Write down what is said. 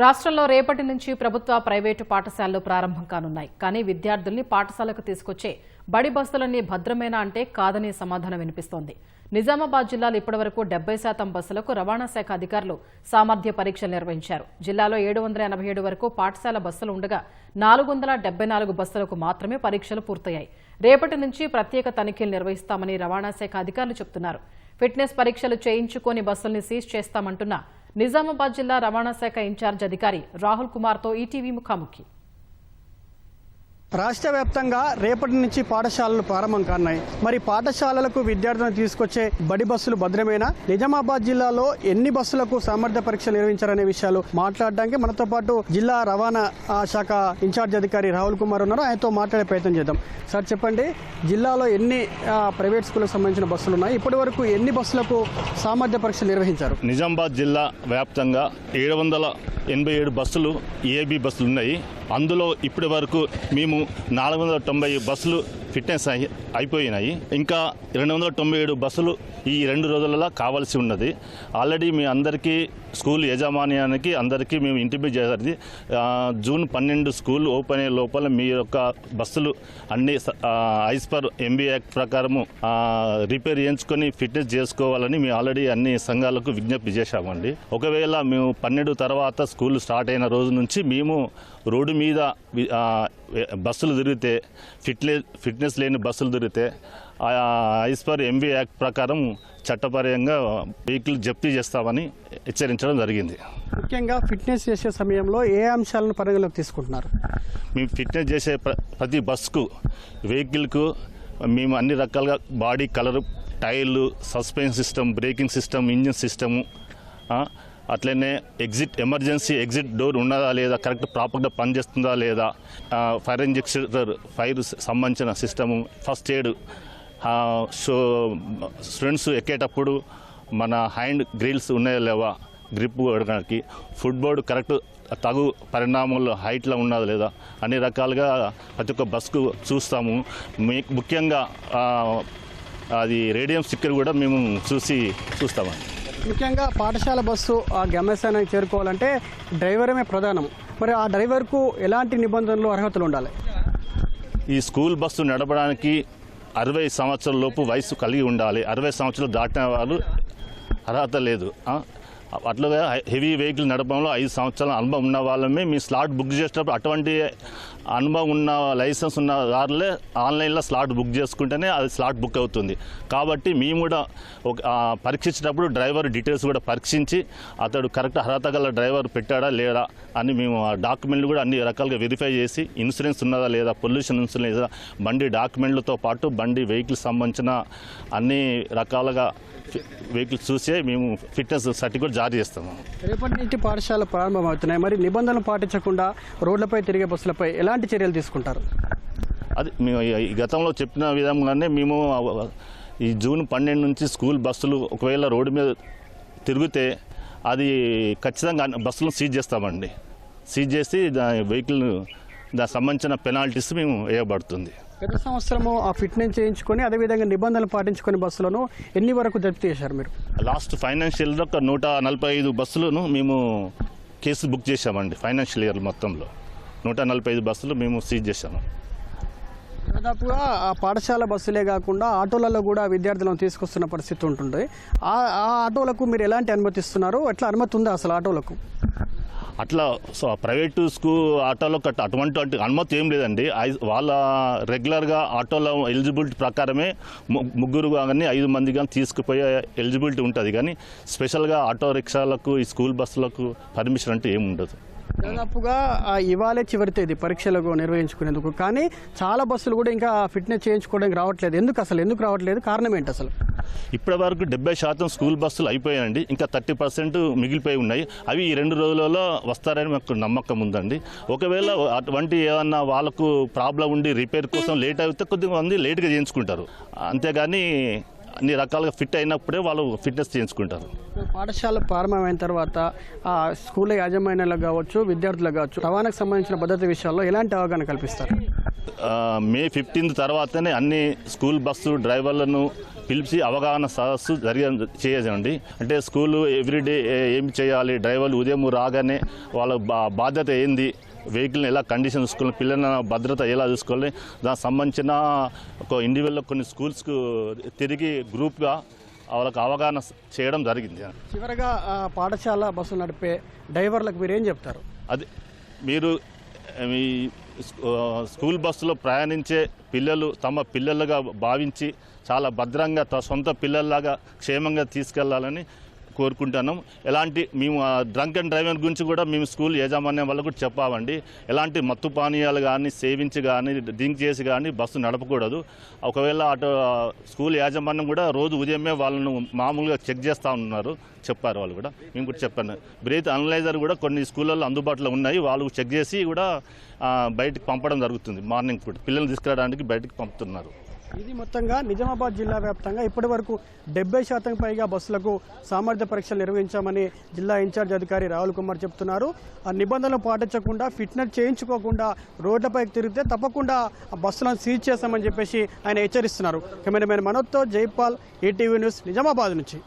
రాష్ట్రంలో రేపటి నుంచి ప్రభుత్వ ప్రైవేటు పాఠశాలలు ప్రారంభం కానున్నాయి. కానీ విద్యార్థుల్ని పాఠశాలకు తీసుకొచ్చే బడి బస్సులన్నీ భద్రమేనా అంటే కాదని సమాధానం వినిపిస్తోంది. నిజామాబాద్ జిల్లాలో ఇప్పటివరకు డెబ్బై శాతం బస్సులకు రవాణా శాఖ అధికారులు సామర్థ్య పరీక్షలు నిర్వహించారు. జిల్లాలో ఏడు వందల ఎనభై ఏడు వరకు పాఠశాల బస్సులు ఉండగా నాలుగు వందల డెబ్బై నాలుగు బస్సులకు మాత్రమే పరీక్షలు పూర్తయ్యాయి. రేపటి నుంచి ప్రత్యేక తనిఖీలు నిర్వహిస్తామని రవాణా శాఖ అధికారులు చెబుతున్నారు ఫిట్నెస్ పరీక్షలు చేయించుకొని బస్సుల్ని సీజ్ చేస్తామంటున్న నిజామాబాద్ జిల్లా రవాణా శాఖ ఇన్ఛార్జ్ అధికారి రాహుల్ కుమార్తో ఈటీవీ ముఖాముఖి. రాష్ట్ర వ్యాప్తంగా రేపటి నుంచి పాఠశాలలు ప్రారంభం కానున్నాయి. మరి పాఠశాలలకు విద్యార్థులను తీసుకొచ్చే బడి బస్సులు భద్రమేనా? నిజామాబాద్ జిల్లాలో ఎన్ని బస్సులకు సామర్థ్య పరీక్షలు నిర్వహించారనే విషయాలు మాట్లాడడానికి మనతో పాటు జిల్లా రవాణా శాఖ ఇన్ఛార్జ్ అధికారి రాహుల్ కుమార్ ఉన్నారు. ఆయనతో మాట్లాడే ప్రయత్నం చేద్దాం. సార్ చెప్పండి జిల్లాలో ఎన్ని ప్రైవేట్ స్కూల్కి సంబంధించిన బస్సులు ఉన్నాయి? ఇప్పటి వరకు ఎన్ని బస్సులకు సామర్థ్య పరీక్షలు నిర్వహించారు? నిజామాబాద్ జిల్లా వ్యాప్తంగా ఏడు వందల ఎనభై ఏడు బస్సులు ఏబీ బస్సులు ఉన్నాయి. అందులో ఇప్పటి వరకు మేము నాలుగు వందల తొంభై బస్సులు ఫిట్నెస్ అయి అయిపోయినాయి. ఇంకా రెండు వందల తొంభై ఏడు బస్సులు ఈ రెండు రోజులలో కావాల్సి ఉన్నది. ఆల్రెడీ మీ అందరికీ స్కూల్ యాజమాన్యానికి అందరికీ మేము ఇంటిమేట్ చేసేది జూన్ పన్నెండు స్కూల్ ఓపెన్ అయ్యే లోపల మీ యొక్క బస్సులు అన్ని as per M V act ప్రకారము రిపేర్ చేయించుకొని ఫిట్నెస్ చేసుకోవాలని మేము ఆల్రెడీ అన్ని సంఘాలకు విజ్ఞప్తి చేశామండి. ఒకవేళ మేము పన్నెండు తర్వాత స్కూల్ స్టార్ట్ అయిన రోజు నుంచి మేము రోడ్డు మీద బస్సులు తిరిగితే ఫిట్లే ఫిట్నెస్ లేని బస్సులు తిరిగితే ఆ ఐస్ పర్ ఎంబీ యాక్ట్ ప్రకారం చట్టపరంగా వెహికల్ జప్తీ చేస్తామని హెచ్చరించడం జరిగింది. ముఖ్యంగా ఫిట్నెస్ చేసే సమయంలో ఏ అంశాలను పరిగణలోకి తీసుకుంటున్నారు? మేము ఫిట్నెస్ చేసే ప్ర- ప్రతి బస్కు వెహికల్కు మేము అన్ని రకాలుగా బాడీ కలర్ టైర్లు suspension system braking system engine system అట్లనే ఎగ్జిట్ ఎమర్జెన్సీ ఎగ్జిట్ డోర్ ఉన్నదా లేదా కరెక్ట్ ప్రాపర్గా పనిచేస్తుందా లేదా ఫైర్ ఇంజెక్టర్ ఫైర్ సంబంధించిన system first aid so students ఎక్కేటప్పుడు మన హ్యాండ్ గ్రిల్స్ ఉన్నాయా లేవా గ్రిప్ కూడా ఫుడ్ బోర్డు కరెక్ట్ తగు పరిణామంలో హైట్లో ఉన్నది లేదా అన్ని రకాలుగా ప్రతి ఒక్క బస్కు చూస్తాము. మీ- ముఖ్యంగా అది రేడియం స్టిక్కర్ కూడా మేము చూసి చూస్తామండి. ముఖ్యంగా పాఠశాల బస్సు ఆ గమ్యస్థానానికి చేరుకోవాలంటే డ్రైవరమే ప్రధానం. మరి ఆ డ్రైవర్కు ఎలాంటి నిబంధనలు అర్హతలు ఉండాలి? ఈ స్కూల్ బస్సు నడపడానికి అరవై సంవత్సరాల లోపు వయసు కలిగి ఉండాలి. అరవై సంవత్సరాలు దాటిన వాళ్ళు అర్హత లేదు. అట్లాగే హెవీ వెహికల్ నడపడంలో ఐదు సంవత్సరాల అనుభవం ఉన్న వాళ్ళమే మీ స్లాట్ బుక్ చేసేటప్పుడు అటువంటి అనుభవం ఉన్న లైసెన్స్ ఉన్న దారులే ఆన్లైన్లో స్లాట్ బుక్ చేసుకుంటేనే అది స్లాట్ బుక్ అవుతుంది. కాబట్టి మేము కూడా ఒక పరీక్షించేటప్పుడు డ్రైవర్ డీటెయిల్స్ కూడా పరీక్షించి అతడు కరెక్ట్ అర్హత గల డ్రైవర్ పెట్టాడా లేడా అని మేము ఆ డాక్యుమెంట్లు కూడా అన్ని రకాలుగా వెరిఫై చేసి ఇన్సూరెన్స్ ఉన్నదా లేదా పొల్యూషన్ ఇన్సూరెన్స్ లేదా బండి డాక్యుమెంట్లతో పాటు బండి వెహికల్ సంబంధించిన అన్ని రకాలుగా వెహికల్స్ చూసే మేము ఫిట్నెస్ సర్టిఫికేట్ జారీ చేస్తాము. రేపటి నుంచి పాఠశాల ప్రారంభమవుతున్నాయి. మరి నిబంధనలు పాటించకుండా రోడ్లపై తిరిగే బస్సులపై ఎలాంటి చర్యలు తీసుకుంటారు? అది మేము గతంలో చెప్పిన విధంగానే మేము ఈ జూన్ పన్నెండు నుంచి స్కూల్ బస్సులు ఒకవేళ రోడ్డు మీద తిరిగితే అది ఖచ్చితంగా బస్సులను సీజ్ చేస్తామండి. సీజ్ చేసి దాని వెహికల్ దానికి సంబంధించిన పెనాల్టీస్ మేము వేయబడుతుంది. గత సంవత్సరము ఆ ఫిట్నెస్ చేయించుకొని అదేవిధంగా నిబంధనలు పాటించుకొని బస్సులను ఎన్ని వరకు జప్తు చేశారు మీరు? లాస్ట్ ఫైనాన్షియల్లో ఒక నూట నలభై ఐదు బస్సులను మేము కేసు బుక్ చేశామండి ఫైనాన్షియల్ ఇయర్ మొత్తంలో. నూట నలభై ఐదు బస్సులు మేము సీజ్ చేశాము. దాదాపుగా ఆ పాఠశాల బస్సులే కాకుండా ఆటోలలో కూడా విద్యార్థులను తీసుకొస్తున్న పరిస్థితి ఉంటుంది. ఆ ఆటోలకు మీరు ఎలాంటి అనుమతి ఇస్తున్నారు? ఎట్లా అనుమతి ఉందా అసలు ఆటోలకు? అట్లా సో ప్రైవేటు స్కూ ఆటోలో కట్ట అటువంటి అనుమతి ఏం లేదండి. వాళ్ళ రెగ్యులర్గా ఆటోలో ఎలిజిబిలిటీ ప్రకారమే ముగ్గురు కానీ ఐదు మంది కానీ తీసుకుపోయే ఎలిజిబిలిటీ ఉంటుంది. కానీ స్పెషల్గా ఆటో రిక్షాలకు ఈ స్కూల్ బస్సులకు పర్మిషన్ అంటే ఏమి ఉండదు. దాదాపుగా ఇవాళే చివరి తేదీ పరీక్షలకు నిర్వహించుకునేందుకు. కానీ చాలా బస్సులు కూడా ఇంకా ఫిట్నెస్ చేయించుకోవడానికి రావట్లేదు. ఎందుకు అసలు? ఎందుకు రావట్లేదు? కారణం ఏంటి అసలు? ఇప్పటి వరకు డెబ్బై శాతం స్కూల్ బస్సులు అయిపోయాయండి. ఇంకా థర్టీ పర్సెంట్ మిగిలిపోయి ఉన్నాయి. అవి ఈ రెండు రోజులలో వస్తారని మాకు నమ్మకం ఉందండి. ఒకవేళ అటువంటి ఏమన్నా వాళ్ళకు ప్రాబ్లం ఉండి రిపేర్ కోసం లేట్ అయితే కొద్దిగా మంది లేట్గా చేయించుకుంటారు. అంతేగాని అన్ని రకాలుగా ఫిట్ అయినప్పుడే వాళ్ళు ఫిట్నెస్ చేయించుకుంటారు. పాఠశాల ప్రారంభమైన తర్వాత ఆ స్కూల్ యాజమాన్యాలకు కావచ్చు విద్యార్థులకు కావచ్చు రవాణాకు సంబంధించిన భద్రత విషయాల్లో ఎలాంటి అవగాహన కల్పిస్తారు? మే ఫిఫ్టీన్త్ తర్వాతనే అన్ని స్కూల్ బస్సు డ్రైవర్లను పిలిచి అవగాహన సదస్సు జరిగే చేయండి అంటే స్కూలు ఎవ్రీడే ఏమి చేయాలి డ్రైవర్లు ఉదయం రాగానే వాళ్ళ బాధ్యత ఏంది వెహికల్ని ఎలా కండిషన్ చూసుకోవాలి పిల్లల భద్రత ఎలా చూసుకోవాలి దానికి సంబంధించిన ఒక ఇండివిజువల్ కొన్ని స్కూల్స్కు తిరిగి గ్రూప్గా వాళ్ళకి అవగాహన చేయడం జరిగింది. చివరగా పాఠశాల బస్సులు నడిపే డ్రైవర్లకు మీరు ఏం చెప్తారు? అది మీరు మీ స్కూ- స్కూల్ బస్సులో ప్రయాణించే పిల్లలు తమ పిల్లలుగా భావించి చాలా భద్రంగా సొంత పిల్లల్లాగా క్షేమంగా తీసుకెళ్ళాలని కోరుకుంటున్నాం. ఎలాంటి మేము డ్రంక్ అండ్ డ్రైవింగ్ గురించి కూడా మేము స్కూల్ యాజమాన్యం వల్ల కూడా చెప్పామండి. ఎలాంటి మత్తు పానీయాలు కానీ సేవించి కానీ డ్రింక్ చేసి కానీ బస్సు నడపకూడదు. ఒకవేళ అటు స్కూల్ యాజమాన్యం కూడా రోజు ఉదయమే వాళ్ళను మామూలుగా చెక్ చేస్తూ ఉన్నారు. చెప్పారు వాళ్ళు కూడా. మేము కూడా చెప్పాను. బ్రీత్ అనలైజర్ కూడా కొన్ని స్కూళ్ళల్లో అందుబాటులో ఉన్నాయి. వాళ్ళు చెక్ చేసి కూడా బయటకు పంపడం జరుగుతుంది. మార్నింగ్ కూడా. పిల్లల్ని తీసుకురావడానికి బయటకు పంపుతున్నారు. ఇది మొత్తంగా నిజామాబాద్ జిల్లా వ్యాప్తంగా ఇప్పటి వరకు డెబ్బై శాతం పైగా బస్సులకు సామర్థ్య పరీక్షలు నిర్వహించామని జిల్లా ఇన్ఛార్జ్ అధికారి రాహుల్ కుమార్ చెప్తున్నారు. ఆ నిబంధనలు పాటించకుండా ఫిట్నెస్ చేయించుకోకుండా రోడ్లపైకి తిరిగితే తప్పకుండా ఆ బస్సులను సీజ్ చేస్తామని చెప్పేసి ఆయన హెచ్చరిస్తున్నారు. కెమెరామెన్ మనోజ్తో జైపాల్ ఈటీవీ న్యూస్ నిజామాబాద్ నుంచి.